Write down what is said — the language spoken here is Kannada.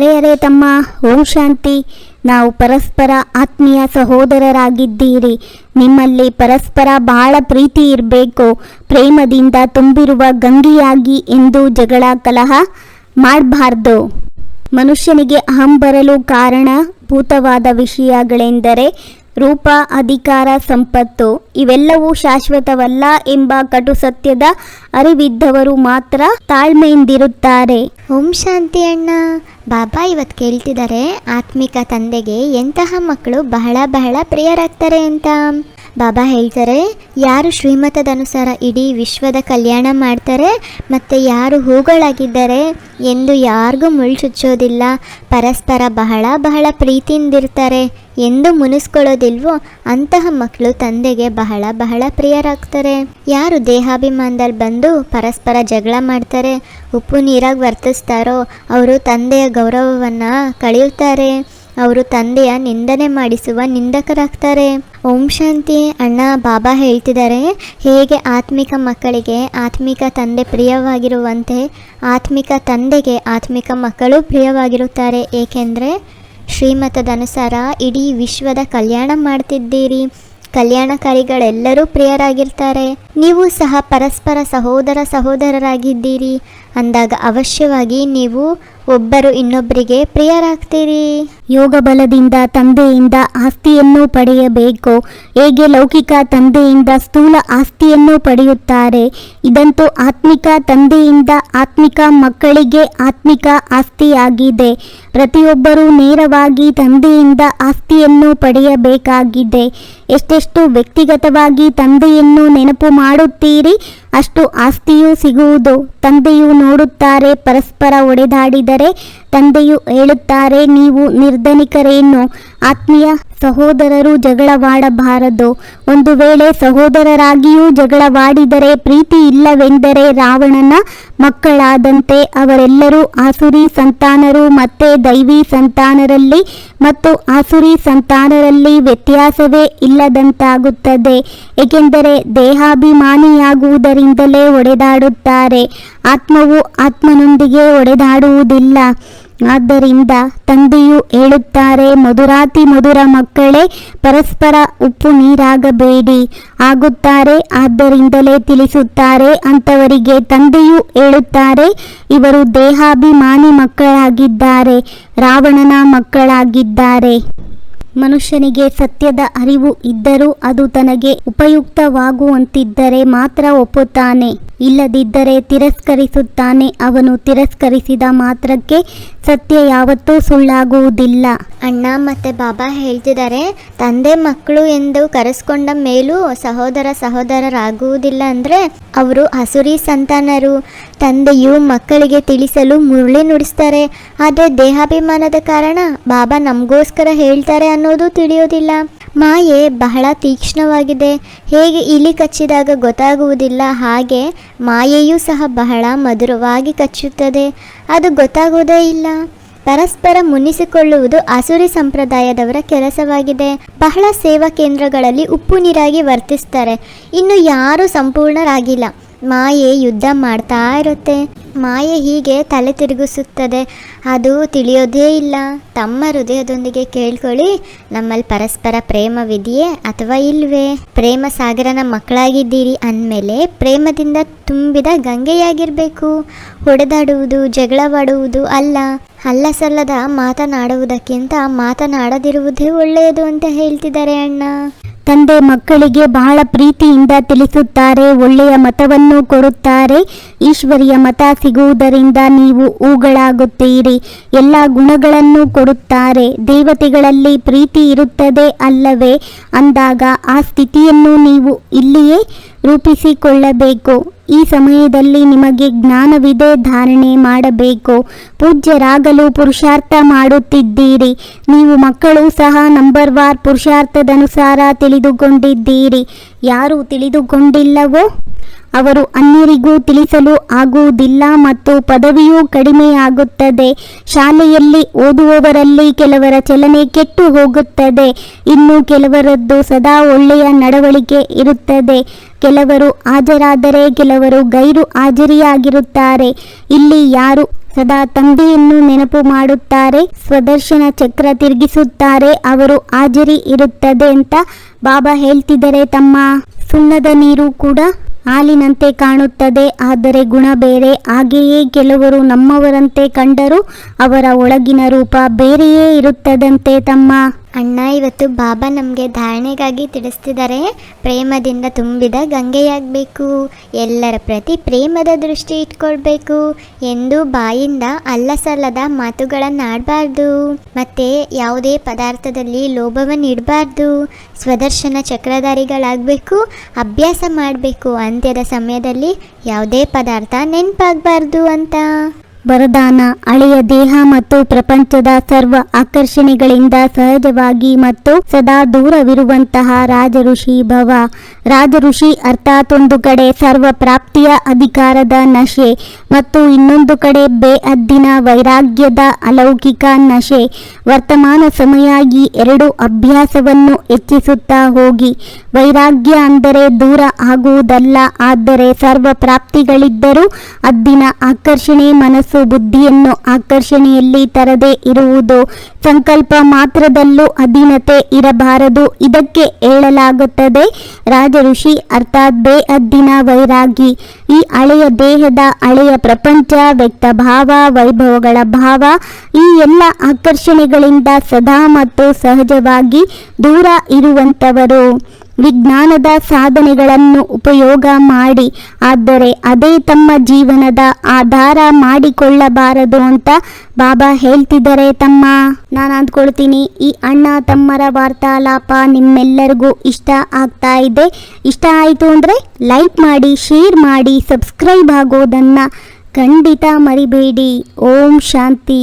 ಅರೆ ಅರೆ ತಮ್ಮ, ಓಂ ಶಾಂತಿ, ನಾವು ಪರಸ್ಪರ ಆತ್ಮೀಯ ಸಹೋದರರಾಗಿದ್ದೀರಿ. ನಿಮ್ಮಲ್ಲಿ ಪರಸ್ಪರ ಬಹಳ ಪ್ರೀತಿ ಇರಬೇಕು. ಪ್ರೇಮದಿಂದ ತುಂಬಿರುವ ಗಂಗೆಯಾಗಿ ಎಂದು ಜಗಳ ಕಲಹ ಮಾಡಬಾರ್ದು. ಮನುಷ್ಯನಿಗೆ ಅಹಂ ಬರಲು ಕಾರಣಭೂತವಾದ ವಿಷಯಗಳೆಂದರೆ ರೂಪ, ಅಧಿಕಾರ, ಸಂಪತ್ತು ಇವೆಲ್ಲವೂ ಶಾಶ್ವತವಲ್ಲ ಎಂಬ ಕಟು ಸತ್ಯದ ಅರಿವಿದ್ದವರು ಮಾತ್ರ ತಾಳ್ಮೆಯಿಂದಿರುತ್ತಾರೆ. ಓಂ ಶಾಂತಿ ಅಣ್ಣ. ಬಾಬಾ ಇವತ್ತು ಕೇಳ್ತಿದ್ದಾರೆ ಆತ್ಮಿಕ ತಂದೆಗೆ ಎಂತಹ ಮಕ್ಕಳು ಬಹಳ ಬಹಳ ಪ್ರಿಯರಾಗ್ತಾರೆ ಅಂತ. ಬಾಬಾ ಹೇಳ್ತಾರೆ, ಯಾರು ಶ್ರೀಮತದ ಅನುಸಾರ ಇಡೀ ವಿಶ್ವದ ಕಲ್ಯಾಣ ಮಾಡ್ತಾರೆ ಮತ್ತು ಯಾರು ಹೂಗಳಾಗಿದ್ದಾರೆ ಎಂದು ಯಾರಿಗೂ ಮುಳ್ಳು ಚುಚ್ಚೋದಿಲ್ಲ ಪರಸ್ಪರ ಬಹಳ ಬಹಳ ಪ್ರೀತಿಯಿಂದಿರ್ತಾರೆ ಎಂದು ಮುನಿಸ್ಕೊಳ್ಳೋದಿಲ್ವೋ, ಅಂತಹ ಮಕ್ಕಳು ತಂದೆಗೆ ಬಹಳ ಬಹಳ ಪ್ರಿಯರಾಗ್ತಾರೆ. ಯಾರು ದೇಹಾಭಿಮಾನದಲ್ಲಿ ಬಂದು ಪರಸ್ಪರ ಜಗಳ ಮಾಡ್ತಾರೆ, ಉಪ್ಪು ನೀರಾಗಿ ವರ್ತಿಸ್ತಾರೋ, ಅವರು ತಂದೆಯ ಗೌರವವನ್ನು ಕಳೆಯುತ್ತಾರೆ. ಅವರು ತಂದೆಯ ನಿಂದನೆ ಮಾಡಿಸುವ ನಿಂದಕರಾಗ್ತಾರೆ. ಓಂ ಶಾಂತಿ ಅಣ್ಣ ಬಾಬಾ ಹೇಳ್ತಿದ್ದಾರೆ, ಹೇಗೆ ಆತ್ಮಿಕ ಮಕ್ಕಳಿಗೆ ಆತ್ಮಿಕ ತಂದೆ ಪ್ರಿಯವಾಗಿರುವಂತೆ ಆತ್ಮಿಕ ತಂದೆಗೆ ಆತ್ಮಿಕ ಮಕ್ಕಳು ಪ್ರಿಯವಾಗಿರುತ್ತಾರೆ. ಏಕೆಂದರೆ ಶ್ರೀಮತದ ಅನುಸಾರ ಇಡೀ ವಿಶ್ವದ ಕಲ್ಯಾಣ ಮಾಡ್ತಿದ್ದೀರಿ. ಕಲ್ಯಾಣಕಾರಿಗಳೆಲ್ಲರೂ ಪ್ರಿಯರಾಗಿರ್ತಾರೆ. ನೀವು ಸಹ ಪರಸ್ಪರ ಸಹೋದರ ಸಹೋದರರಾಗಿದ್ದೀರಿ. ಅಂದಾಗ ಅವಶ್ಯವಾಗಿ ನೀವು ಒಬ್ಬರು ಇನ್ನೊಬ್ಬರಿಗೆ ಪ್ರಿಯರಾಗ್ತೀರಿ? ಯೋಗ ಬಲದಿಂದ ತಂದೆಯಿಂದ ಆಸ್ತಿಯನ್ನು ಪಡೆಯಬೇಕು. ಹೇಗೆ ಲೌಕಿಕ ತಂದೆಯಿಂದ ಸ್ಥೂಲ ಆಸ್ತಿಯನ್ನು ಪಡೆಯುತ್ತಾರೆ? ಇದಂತೂ ಆತ್ಮಿಕ ತಂದೆಯಿಂದ ಆತ್ಮಿಕ ಮಕ್ಕಳಿಗೆ ಆತ್ಮಿಕ ಆಸ್ತಿಯಾಗಿದೆ. ಪ್ರತಿಯೊಬ್ಬರೂ ನೇರವಾಗಿ ತಂದೆಯಿಂದ ಆಸ್ತಿಯನ್ನು ಪಡೆಯಬೇಕಾಗಿದೆ. ಎಷ್ಟೆಷ್ಟು ವ್ಯಕ್ತಿಗತವಾಗಿ ತಂದೆಯನ್ನು ನೆನಪು ಮಾಡುತ್ತೀರಿ? ಅಷ್ಟು ಆಸ್ತಿಯೂ ಸಿಗುವುದು. ತಂದೆಯು ನೋಡುತ್ತಾರೆ ಪರಸ್ಪರ ಒಡೆದಾಡಿದರೆ ತಂದೆಯು ಹೇಳುತ್ತಾರೆ ನೀವು ನಿರ್ಧನಿಕರೇನು. ಆತ್ಮೀಯ ಸಹೋದರರು ಜಗಳವಾಡಬಾರದು. ಒಂದು ವೇಳೆ ಸಹೋದರರಾಗಿಯೂ ಜಗಳವಾಡಿದರೆ ಪ್ರೀತಿ ಇಲ್ಲವೆಂದರೆ ರಾವಣನ ಮಕ್ಕಳಾದಂತೆ ಅವರೆಲ್ಲರೂ ಆಸುರಿ ಸಂತಾನರು ಮತ್ತೆ ದೈವಿ ಸಂತಾನರಲ್ಲಿ ಮತ್ತು ಆಸುರಿ ಸಂತಾನರಲ್ಲಿ ವ್ಯತ್ಯಾಸವೇ ಇಲ್ಲದಂತಾಗುತ್ತದೆ. ಏಕೆಂದರೆ ದೇಹಾಭಿಮಾನಿಯಾಗುವುದರಿಂದಲೇ ಒಡೆದಾಡುತ್ತಾರೆ. ಆತ್ಮವು ಆತ್ಮನೊಂದಿಗೆ ಒಡೆದಾಡುವುದಿಲ್ಲ. ಆದ್ದರಿಂದ ತಂದೆಯು ಹೇಳುತ್ತಾರೆ, ಮಧುರಾತಿ ಮಧುರ ಮಕ್ಕಳೇ, ಪರಸ್ಪರ ಉಪ್ಪು ನೀರಾಗಬೇಡಿ ಆಗುತ್ತಾರೆ, ಆದ್ದರಿಂದಲೇ ತಿಳಿಸುತ್ತಾರೆ ಅಂಥವರಿಗೆ ತಂದೆಯು ಹೇಳುತ್ತಾರೆ, ಇವರು ದೇಹಾಭಿಮಾನಿ ಮಕ್ಕಳಾಗಿದ್ದಾರೆ, ರಾವಣನ ಮಕ್ಕಳಾಗಿದ್ದಾರೆ. ಮನುಷ್ಯನಿಗೆ ಸತ್ಯದ ಅರಿವು ಇದ್ದರೂ ಅದು ತನಗೆ ಉಪಯುಕ್ತವಾಗುವಂತಿದ್ದರೆ ಮಾತ್ರ ಒಪ್ಪುತ್ತಾನೆ. ಇಲ್ಲದಿದ್ದರೆ ತಿರಸ್ಕರಿಸುತ್ತಾನೆ. ಅವನು ತಿರಸ್ಕರಿಸಿದ ಮಾತ್ರಕ್ಕೆ ಸತ್ಯ ಯಾವತ್ತೂ ಸುಳ್ಳಾಗುವುದಿಲ್ಲ. ಅಣ್ಣ ಮತ್ತು ಬಾಬಾ ಹೇಳ್ತಿದ್ದಾರೆ, ತಂದೆ ಮಕ್ಕಳು ಎಂದು ಕರೆಸ್ಕೊಂಡ ಮೇಲೂ ಸಹೋದರ ಸಹೋದರರಾಗುವುದಿಲ್ಲ ಅಂದರೆ ಅವರು ಹಸುರಿ ಸಂತಾನರು. ತಂದೆಯು ಮಕ್ಕಳಿಗೆ ತಿಳಿಸಲು ಮುರುಳಿ ನುಡಿಸ್ತಾರೆ, ಆದರೆ ದೇಹಾಭಿಮಾನದ ಕಾರಣ ಬಾಬಾ ನಮಗೋಸ್ಕರ ಹೇಳ್ತಾರೆ ಅನ್ನೋದು ತಿಳಿಯೋದಿಲ್ಲ. ಮಾಯೆ ಬಹಳ ತೀಕ್ಷ್ಣವಾಗಿದೆ. ಹೇಗೆ ಇಲಿ ಕಚ್ಚಿದಾಗ ಗೊತ್ತಾಗುವುದಿಲ್ಲ, ಹಾಗೆ ಮಾಯೆಯೂ ಸಹ ಬಹಳ ಮಧುರವಾಗಿ ಕಚ್ಚುತ್ತದೆ. ಅದು ಗೊತ್ತಾಗುವುದೇ ಇಲ್ಲ. ಪರಸ್ಪರ ಮುನಿಸಿಕೊಳ್ಳುವುದು ಅಸುರಿ ಸಂಪ್ರದಾಯದವರ ಕೆಲಸವಾಗಿದೆ. ಬಹಳ ಸೇವಾ ಕೇಂದ್ರಗಳಲ್ಲಿ ಉಪ್ಪು ನೀರಾಗಿ ವರ್ತಿಸ್ತಾರೆ. ಇನ್ನು ಯಾರೂ ಸಂಪೂರ್ಣರಾಗಿಲ್ಲ. ಮಾಯೆ ಯುದ್ಧ ಮಾಡ್ತಾ ಇರುತ್ತೆ. ಮಾಯೆ ಹೀಗೆ ತಲೆ ತಿರುಗಿಸುತ್ತದೆ. ಅದು ತಿಳಿಯೋದೇ ಇಲ್ಲ. ತಮ್ಮ ಹೃದಯದೊಂದಿಗೆ ಕೇಳ್ಕೊಳ್ಳಿ. ನಮ್ಮಲ್ಲಿ ಪರಸ್ಪರ ಪ್ರೇಮವಿದೆಯೇ ಅಥವಾ ಇಲ್ವೇ? ಪ್ರೇಮ ಸಾಗರನ ಮಕ್ಕಳಾಗಿದ್ದೀರಿ ಅಂದಮೇಲೆ ಪ್ರೇಮದಿಂದ ತುಂಬಿದ ಗಂಗೆಯಾಗಿರಬೇಕು. ಹೊಡೆದಾಡುವುದು, ಜಗಳವಾಡುವುದು ಅಲ್ಲ. ಅಲ್ಲ ಸಲ್ಲದ ಮಾತನಾಡುವುದಕ್ಕಿಂತ ಮಾತನಾಡದಿರುವುದೇ ಒಳ್ಳೆಯದು ಅಂತ ಹೇಳ್ತಿದ್ದಾರೆ ಅಣ್ಣ. ತಂದೆ ಮಕ್ಕಳಿಗೆ ಬಹಳ ಪ್ರೀತಿಯಿಂದ ತಿಳಿಸುತ್ತಾರೆ, ಒಳ್ಳೆಯ ಮತವನ್ನು ಕೊಡುತ್ತಾರೆ. ಈಶ್ವರಿಯ ಮತ ಸಿಗುವುದರಿಂದ ನೀವು ಹೂಗಳಾಗುತ್ತೀರಿ. ಎಲ್ಲ ಗುಣಗಳನ್ನು ಕೊಡುತ್ತಾರೆ. ದೇವತೆಗಳಲ್ಲಿ ಪ್ರೀತಿ ಇರುತ್ತದೆ ಅಲ್ಲವೇ? ಅಂದಾಗ ಆ ಸ್ಥಿತಿಯನ್ನು ನೀವು ಇಲ್ಲಿಯೇ ರೂಪಿಸಿಕೊಳ್ಳಬೇಕು. ಈ ಸಮಯದಲ್ಲಿ ನಿಮಗೆ ಜ್ಞಾನವಿದೆ, ಧಾರಣೆ ಮಾಡಬೇಕು. ಪೂಜ್ಯರಾಗಲು ಪುರುಷಾರ್ಥ ಮಾಡುತ್ತಿದ್ದೀರಿ. ನೀವು ಮಕ್ಕಳು ಸಹ ನಂಬರ್ ವಾರ್ ಪುರುಷಾರ್ಥದನುಸಾರ ತಿಳಿದುಕೊಂಡಿದ್ದೀರಿ. ಯಾರು ತಿಳಿದುಕೊಂಡಿಲ್ಲವೋ ಅವರು ಅನ್ಯರಿಗೂ ತಿಳಿಸಲು ಆಗುವುದಿಲ್ಲ ಮತ್ತು ಪದವಿಯೂ ಕಡಿಮೆಯಾಗುತ್ತದೆ. ಶಾಲೆಯಲ್ಲಿ ಓದುವವರಲ್ಲಿ ಕೆಲವರ ಚಲನೆ ಕೆಟ್ಟು ಹೋಗುತ್ತದೆ ಇನ್ನು ಕೆಲವರದ್ದು ಸದಾ ಒಳ್ಳೆಯ ನಡವಳಿಕೆ ಇರುತ್ತದೆ. ಕೆಲವರು ಹಾಜರಾದರೆ ಕೆಲವರು ಗೈರು ಹಾಜರಿಯಾಗಿರುತ್ತಾರೆ. ಇಲ್ಲಿ ಯಾರು ಸದಾ ತಂದೆಯನ್ನು ನೆನಪು ಮಾಡುತ್ತಾರೆ, ಸ್ವದರ್ಶನ ಚಕ್ರ ತಿರುಗಿಸುತ್ತಾರೆ, ಅವರು ಹಾಜರಿ ಇರುತ್ತದೆ ಅಂತ ಬಾಬಾ ಹೇಳ್ತಿದ್ದಾರೆ ತಮ್ಮ ಸುಣ್ಣದ ನೀರು ಕೂಡ. ಹಾಲಿನಂತೆ ಕಾಣುತ್ತದೆ, ಆದರೆ ಗುಣ ಬೇರೆ. ಹಾಗೆಯೇ ಕೆಲವರು ನಮ್ಮವರಂತೆ ಕಂಡರೂ ಅವರ ಒಳಗಿನ ರೂಪ ಬೇರೆಯೇ ಇರುತ್ತದಂತೆ ತಮ್ಮ ಅಣ್ಣ, ಇವತ್ತು ಬಾಬಾ ನಮಗೆ ಧಾರಣೆಗಾಗಿ ತಿಳಿಸ್ತಿದ್ದಾರೆ. ಪ್ರೇಮದಿಂದ ತುಂಬಿದ ಗಂಗೆಯಾಗಬೇಕು. ಎಲ್ಲರ ಪ್ರತಿ ಪ್ರೇಮದ ದೃಷ್ಟಿ ಇಟ್ಕೊಳ್ಬೇಕು. ಎಂದು ಬಾಯಿಂದ ಅಲ್ಲಸಲ್ಲದ ಮಾತುಗಳನ್ನು ಆಡಬಾರ್ದು. ಮತ್ತು ಯಾವುದೇ ಪದಾರ್ಥದಲ್ಲಿ ಲೋಭವನ್ನು ಇಡಬಾರ್ದು. ಸ್ವದರ್ಶನ ಚಕ್ರಧಾರಿಗಳಾಗಬೇಕು. ಅಭ್ಯಾಸ ಮಾಡಬೇಕು. ಅಂತ್ಯದ ಸಮಯದಲ್ಲಿ ಯಾವುದೇ ಪದಾರ್ಥ ನೆನಪಾಗಬಾರ್ದು ಅಂತ. ವರದಾನ ಹಳೆಯ ದೇಹ ಮತ್ತು ಪ್ರಪಂಚದ ಸರ್ವ ಆಕರ್ಷಣೆಗಳಿಂದ ಸಹಜವಾಗಿ ಮತ್ತು ಸದಾ ದೂರವಿರುವಂತಹ ರಾಜಋಷಿ ಭವ. ರಾಜಋಷಿ ಅರ್ಥಾತ್ ಒಂದು ಕಡೆ ಸರ್ವ ಪ್ರಾಪ್ತಿಯ ಅಧಿಕಾರದ ನಶೆ ಮತ್ತು ಇನ್ನೊಂದು ಕಡೆ ಬೇ ಅದ್ದಿನ ವೈರಾಗ್ಯದ ಅಲೌಕಿಕ ನಶೆ. ವರ್ತಮಾನ ಸಮಯ ಈ ಎರಡು ಅಭ್ಯಾಸವನ್ನು ಹೆಚ್ಚಿಸುತ್ತಾ ಹೋಗಿ. ವೈರಾಗ್ಯ ಅಂದರೆ ದೂರ ಆಗುವುದಲ್ಲ, ಆದರೆ ಸರ್ವ ಪ್ರಾಪ್ತಿಗಳಿದ್ದರೂ ಅದ್ದಿನ ಆಕರ್ಷಣೆ ಮನಸ್ಸು ಬುದ್ಧಿಯನ್ನು ಆಕರ್ಷಣೆಯಲ್ಲಿ ತರದೇ ಇರುವುದು ಸಂಕಲ್ಪ ಮಾತ್ರದಲ್ಲೂ ಅಧೀನತೆ ಇರಬಾರದು. ಇದಕ್ಕೆ ಹೇಳಲಾಗುತ್ತದೆ, ರಾಜಋಷಿ ಅರ್ಥಾತ್ ಬೇಅದ್ದಿನ ವೈರಾಗಿ. ಈ ಹಳೆಯ ದೇಹದ ಹಳೆಯ ಪ್ರಪಂಚ, ವ್ಯಕ್ತ ಭಾವ, ವೈಭವಗಳ ಭಾವ, ಈ ಎಲ್ಲ ಆಕರ್ಷಣೆಗಳಿಂದ ಸದಾ ಮತ್ತು ಸಹಜವಾಗಿ ದೂರ ಇರುವಂಥವರು. ವಿಜ್ಞಾನದ ಸಾಧನೆಗಳನ್ನು ಉಪಯೋಗ ಮಾಡಿ, ಆದರೆ ಅದೇ ತಮ್ಮ ಜೀವನದ ಆಧಾರ ಮಾಡಿಕೊಳ್ಳಬಾರದು ಅಂತ ಬಾಬಾ ಹೇಳ್ತಿದ್ದಾರೆ ತಮ್ಮ. ನಾನು ಅಂದ್ಕೊಳ್ತೀನಿ, ಈ ಅಣ್ಣ ತಮ್ಮರ ವಾರ್ತಾಲಾಪ ನಿಮ್ಮೆಲ್ಲರಿಗೂ ಇಷ್ಟ ಆಗ್ತಾ ಇದೆ. ಇಷ್ಟ ಆಯಿತು ಅಂದರೆ ಲೈಕ್ ಮಾಡಿ, ಶೇರ್ ಮಾಡಿ, ಸಬ್ಸ್ಕ್ರೈಬ್ ಆಗೋದನ್ನು ಖಂಡಿತ ಮರಿಬೇಡಿ. ಓಂ ಶಾಂತಿ.